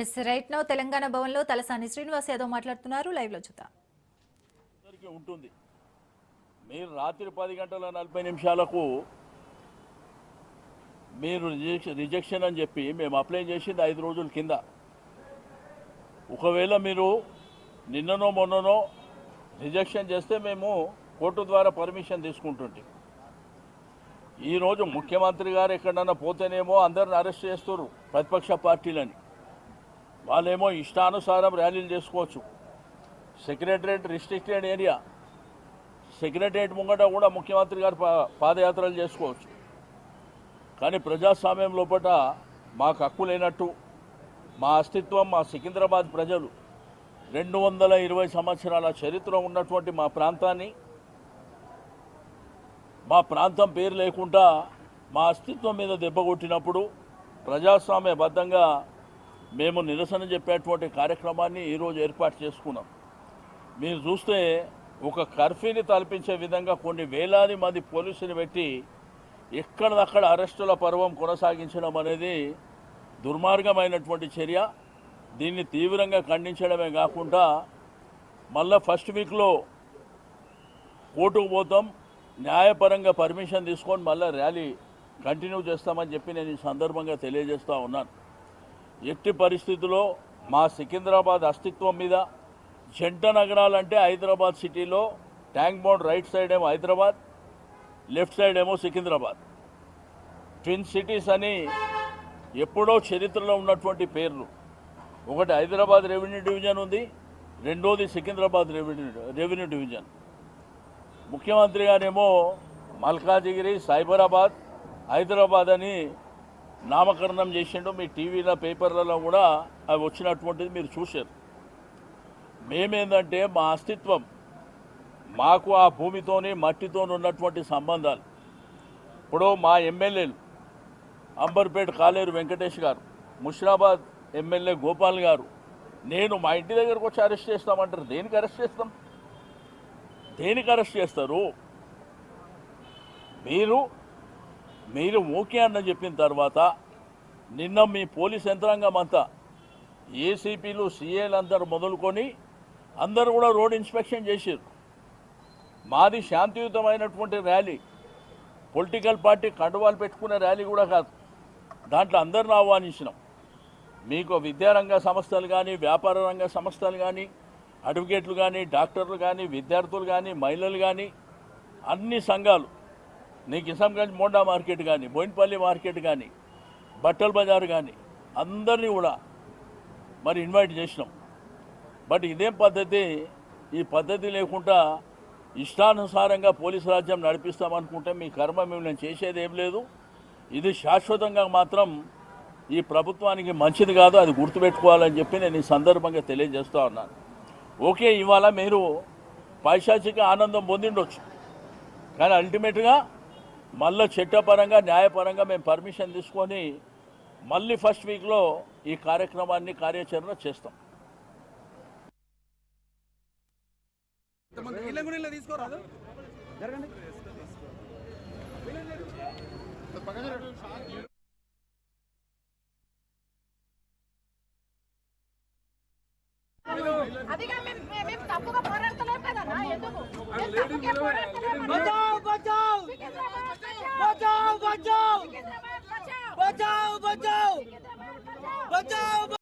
Yes right now Telangana భవన్లో తలసాని శ్రీనివాస్ యాదవ్ మాట్లాడుతున్నారు. లైవ్లో చూద్దాం. ఉంటుంది. మీరు రాత్రి పది గంటల నలభై నిమిషాలకు మీరు రిజెక్షన్ రిజెక్షన్ అని చెప్పి మేము అప్లై చేసింది ఐదు రోజుల కింద. ఒకవేళ మీరు నిన్ననో మొన్ననో రిజెక్షన్ చేస్తే మేము కోర్టు ద్వారా పర్మిషన్ తీసుకుంటుంటే. ఈరోజు ముఖ్యమంత్రి గారు ఎక్కడన్నా పోతేనేమో అందరిని అరెస్ట్ చేస్తారు ప్రతిపక్ష పార్టీలని. వాళ్ళేమో ఇష్టానుసారం ర్యాలీలు చేసుకోవచ్చు. Secretariat restricted area. సెక్రటరేట్ ముంగట కూడా ముఖ్యమంత్రి గారు పా- పాదయాత్రలు చేసుకోవచ్చు. కానీ ప్రజాస్వామ్యం లోపల మాకు హక్కు లేనట్టు మా అస్తిత్వం మా సికింద్రాబాద్ ప్రజలు రెండు వందల ఇరవై సంవత్సరాల చరిత్ర ఉన్నటువంటి మా ప్రాంతాన్ని మా ప్రాంతం పేరు లేకుండా మా అస్తిత్వం మీద దెబ్బ కొట్టినప్పుడు ప్రజాస్వామ్యబద్ధంగా మేము నిరసన చెప్పేటువంటి కార్యక్రమాన్ని ఈరోజు ఏర్పాటు చేసుకున్నాం. మీరు చూస్తే ఒక కర్ఫ్యూని తలపించే విధంగా కొన్ని వేలాది మంది పోలీసులు పెట్టి ఎక్కడదక్కడ అరెస్టుల పర్వం కొనసాగించడం అనేది దుర్మార్గమైనటువంటి చర్య. దీన్ని తీవ్రంగా ఖండించడమే కాకుండా మళ్ళా ఫస్ట్ వీక్లో కోర్టుకు పోతాం న్యాయపరంగా పర్మిషన్ తీసుకొని మళ్ళీ ర్యాలీ కంటిన్యూ చేస్తామని చెప్పి నేను ఈ సందర్భంగా తెలియజేస్తూ ఉన్నాను. ఎట్టి పరిస్థితుల్లో మా సికింద్రాబాద్ అస్తిత్వం మీద జంట నగరాలంటే హైదరాబాద్ సిటీలో ట్యాంక్ బౌండ్ రైట్ సైడ్ ఏమో హైదరాబాద్ లెఫ్ట్ సైడ్ ఏమో సికింద్రాబాద్. ట్విన్ సిటీస్ అని ఎప్పుడో చరిత్రలో ఉన్నటువంటి పేర్లు. ఒకటి హైదరాబాద్ రెవెన్యూ డివిజన్ ఉంది రెండోది సికింద్రాబాద్ రెవెన్యూ రెవెన్యూ డివిజన్. ముఖ్యమంత్రి గారేమో మల్కాజిగిరి సైబరాబాద్ హైదరాబాద్ అని నామకరణం చేసిండు మీ టీవీలో పేపర్లలో కూడా అవి వచ్చినటువంటిది మీరు చూశారు. మేమేందంటే మా అస్తిత్వం మాకు ఆ భూమితోని మట్టితోని ఉన్నటువంటి సంబంధాలు. ఇప్పుడు మా ఎమ్మెల్యేలు అంబర్పేట కాలేరు వెంకటేష్ గారు ముషిరాబాద్ ఎమ్మెల్యే గోపాల్ గారు నేను మా ఇంటి దగ్గరకు వచ్చి అరెస్ట్ చేస్తామంటారు. దేనికి అరెస్ట్ చేస్తాం? దేనికి అరెస్ట్ చేస్తారు? మీరు మీరు ఓకే అన్న చెప్పిన తర్వాత నిన్న మీ పోలీస్ యంత్రాంగం అంతా ఏసీపీలు సీఏలు అందరూ మొదలుకొని అందరూ కూడా రోడ్ ఇన్స్పెక్షన్ చేశారు మాది శాంతియుతమైనటువంటి ర్యాలీ. పొలిటికల్ పార్టీ కండువాలు పెట్టుకునే ర్యాలీ కూడా కాదు. దాంట్లో అందరిని ఆహ్వానించినాం. మీకు విద్యారంగ సంస్థలు కానీ వ్యాపార రంగ సంస్థలు కానీ అడ్వకేట్లు కానీ డాక్టర్లు కానీ విద్యార్థులు కానీ మహిళలు కానీ అన్ని సంఘాలు నీ కిసంగంజ్ మోండా మార్కెట్ కానీ బోయిన్పల్లి మార్కెట్ కానీ బట్టల బజార్ కానీ అందరినీ కూడా మరి ఇన్వైట్ చేసినాం. బట్ ఇదేం పద్ధతి? ఈ పద్ధతి లేకుండా ఇష్టానుసారంగా పోలీసు రాజ్యం నడిపిస్తామనుకుంటే మీ కర్మ మిమ్మల్ని చేసేది ఏం లేదు. ఇది శాశ్వతంగా మాత్రం ఈ ప్రభుత్వానికి మంచిది కాదు అది గుర్తుపెట్టుకోవాలని చెప్పి నేను ఈ సందర్భంగా తెలియజేస్తూ ఉన్నాను. ఓకే ఇవాళ మీరు పైశాచిక ఆనందం పొందిండొచ్చు. కానీ అల్టిమేట్గా మళ్ళీ చట్టపరంగా న్యాయపరంగా మేము పర్మిషన్ తీసుకొని మళ్ళీ ఫస్ట్ వీక్లో ఈ కార్యక్రమాన్ని కార్యాచరణ చేస్తాం. అదిగా మేము మేము తప్పుగా పోరాడతలేం కదన్నా ఎందుకు? పోరాడతలేం বাঁচাও বাঁচাও বাঁচাও বাঁচাও